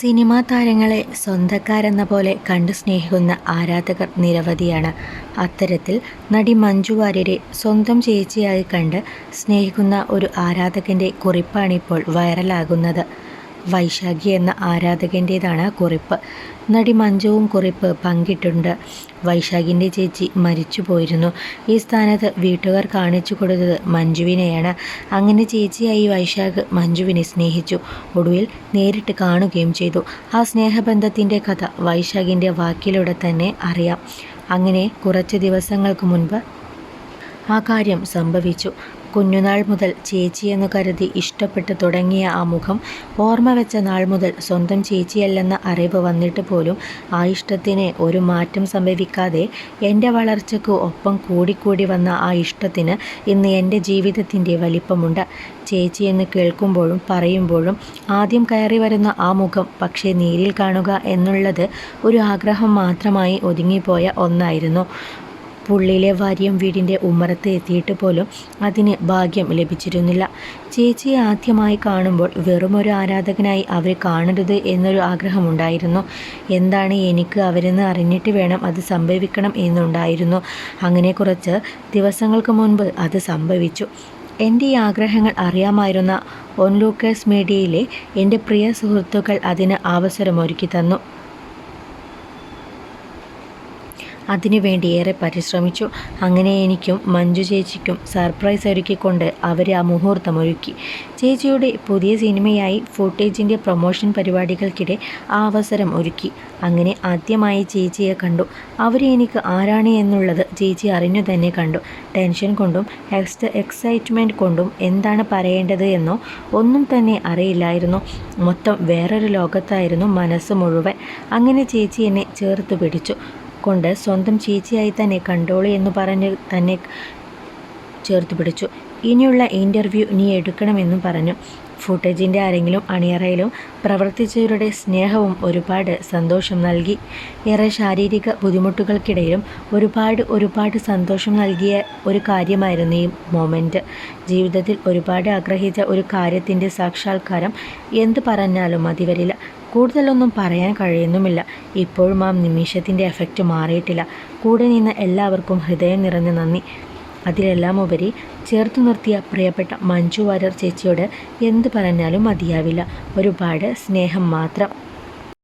Cinema താരങ്ങളെ സ്വന്തക്കാരെന്ന പോലെ കണ്ടു സ്നേഹിക്കുന്ന ആരാധകർ നിരവധിയാണ്. അത്തരത്തിൽ നടി മഞ്ജു വാര്യരെ സ്വന്തം ചേച്ചിയായി കണ്ട് സ്നേഹിക്കുന്ന ഒരു ആരാധകന്റെ കുറിപ്പാണിപ്പോൾ വൈറലാകുന്നത്. വൈശാഖി എന്ന ആരാധകന്റേതാണ് കുറിപ്പ്. നടി മഞ്ജുവും കുറിപ്പ് പങ്കിട്ടുണ്ട്. വൈശാഖിന്റെ ചേച്ചി മരിച്ചു പോയിരുന്നു ഈ സ്ഥാനത്ത് വീട്ടുകാർ കാണിച്ചു കൊടുത്തത് മഞ്ജുവിനെയാണ്. അങ്ങനെ ചേച്ചിയായി വൈശാഖ് മഞ്ജുവിനെ സ്നേഹിച്ചു. ഒടുവിൽ നേരിട്ട് കാണുകയും ചെയ്തു. ആ സ്നേഹബന്ധത്തിന്റെ കഥ വൈശാഖിന്റെ വാക്കിലൂടെ തന്നെ അറിയാം. അങ്ങനെ കുറച്ച് ദിവസങ്ങൾക്ക് മുൻപ് ആ കാര്യം സംഭവിച്ചു. കുഞ്ഞുനാൾ മുതൽ ചേച്ചിയെന്നു കരുതി ഇഷ്ടപ്പെട്ടു തുടങ്ങിയ ആ മുഖം ഓർമ്മ വെച്ച നാൾ മുതൽ സ്വന്തം ചേച്ചിയല്ലെന്ന അറിവ് വന്നിട്ട് പോലും ആ ഇഷ്ടത്തിന് ഒരു മാറ്റം സംഭവിക്കാതെ എന്റെ വളർച്ചയ്ക്ക് ഒപ്പം കൂടിക്കൂടി വന്ന ആ ഇഷ്ടത്തിന് ഇന്ന് എന്റെ ജീവിതത്തിന്റെ വലിപ്പമുണ്ട്. ചേച്ചി എന്ന് കേൾക്കുമ്പോഴും പറയുമ്പോഴും ആദ്യം കയറി വരുന്ന ആ മുഖം പക്ഷേ നേരിൽ കാണുക എന്നുള്ളത് ഒരു ആഗ്രഹം മാത്രമായി ഒതുങ്ങിപ്പോയ ഒന്നായിരുന്നു. പുള്ളിയിലെ വാര്യം വീടിന്റെ ഉമ്മറത്ത് എത്തിയിട്ട് പോലും അതിന് ഭാഗ്യം ലഭിച്ചിരുന്നില്ല. ചേച്ചിയെ ആദ്യമായി കാണുമ്പോൾ വെറുമൊരു ആരാധകനായി അവരെ കാണരുത് എന്നൊരു ആഗ്രഹമുണ്ടായിരുന്നു എന്താണ് എനിക്ക് അവരെന്ന് അറിഞ്ഞിട്ട് വേണം അത് സംഭവിക്കണം എന്നുണ്ടായിരുന്നു. അങ്ങനെ കുറച്ച് ദിവസങ്ങൾക്ക് മുൻപ് അത് സംഭവിച്ചു. എന്റെ ഈ ആഗ്രഹങ്ങൾ അറിയാമായിരുന്ന ഓൺലൂക്കേഴ്സ് മീഡിയയിലെ എന്റെ പ്രിയ സുഹൃത്തുക്കൾ അതിന് അവസരമൊരുക്കി തന്നു. അതിനുവേണ്ടി ഏറെ പരിശ്രമിച്ചു. അങ്ങനെ എനിക്കും മഞ്ജു ചേച്ചിക്കും സർപ്രൈസ് ഒരുക്കിക്കൊണ്ട് അവർ ആ മുഹൂർത്തം ഒരുക്കി. ചേച്ചിയുടെ പുതിയ സിനിമയായി ഫുട്ടേജിന്റെ പ്രൊമോഷൻ പരിപാടികൾക്കിടെ ആ അവസരം ഒരുക്കി. അങ്ങനെ ആദ്യമായി ചേച്ചിയെ കണ്ടു. അവർ എനിക്ക് ആരാണ് എന്നുള്ളത് ചേച്ചി അറിഞ്ഞു തന്നെ കണ്ടു. ടെൻഷൻ കൊണ്ടും എക്സ്റ്റ് എക്സൈറ്റ്മെന്റ് കൊണ്ടും എന്താണ് പറയേണ്ടത് എന്നോ ഒന്നും തന്നെ അറിയില്ലായിരുന്നു. മൊത്തം വേറൊരു ലോകത്തായിരുന്നു മനസ്സ് മുഴുവൻ. അങ്ങനെ ചേച്ചി എന്നെ ചേർത്ത് പിടിച്ചു. കൊണ്ട് സ്വന്തം ചേച്ചിയായി തന്നെ കണ്ടോളി എന്ന് പറഞ്ഞ് തന്നെ ചേർത്ത് പിടിച്ചു. ഇനിയുള്ള ഇന്റർവ്യൂ നീ എടുക്കണമെന്നും പറഞ്ഞു. ഫുട്ടേജിന്റെ ആരെങ്കിലും അണിയറയിലും പ്രവർത്തിച്ചവരുടെ സ്നേഹവും ഒരുപാട് സന്തോഷം നൽകി. ഏറെ ശാരീരിക ബുദ്ധിമുട്ടുകൾക്കിടയിലും ഒരുപാട് ഒരുപാട് സന്തോഷം നൽകിയ ഒരു കാര്യമായിരുന്നു ഈ മൊമെന്റ് ജീവിതത്തിൽ ഒരുപാട് ആഗ്രഹിച്ച ഒരു കാര്യത്തിന്റെ സാക്ഷാത്കാരം എന്ത് പറഞ്ഞാലും മതി വരില്ല കൂടുതലൊന്നും പറയാൻ കഴിയുന്നുമില്ല. ഇപ്പോഴും ആ നിമിഷത്തിന്റെ എഫക്റ്റ് മാറിയിട്ടില്ല. കൂടെ നിന്ന് എല്ലാവർക്കും ഹൃദയം നിറഞ്ഞ നന്ദി. അതിലെല്ലാം ഉപരി ചേർത്ത് നിർത്തിയ പ്രിയപ്പെട്ട മഞ്ജു വാര്യർ ചേച്ചിയോട് എന്ത് പറഞ്ഞാലും മതിയാവില്ല. ഒരുപാട് സ്നേഹം മാത്രം.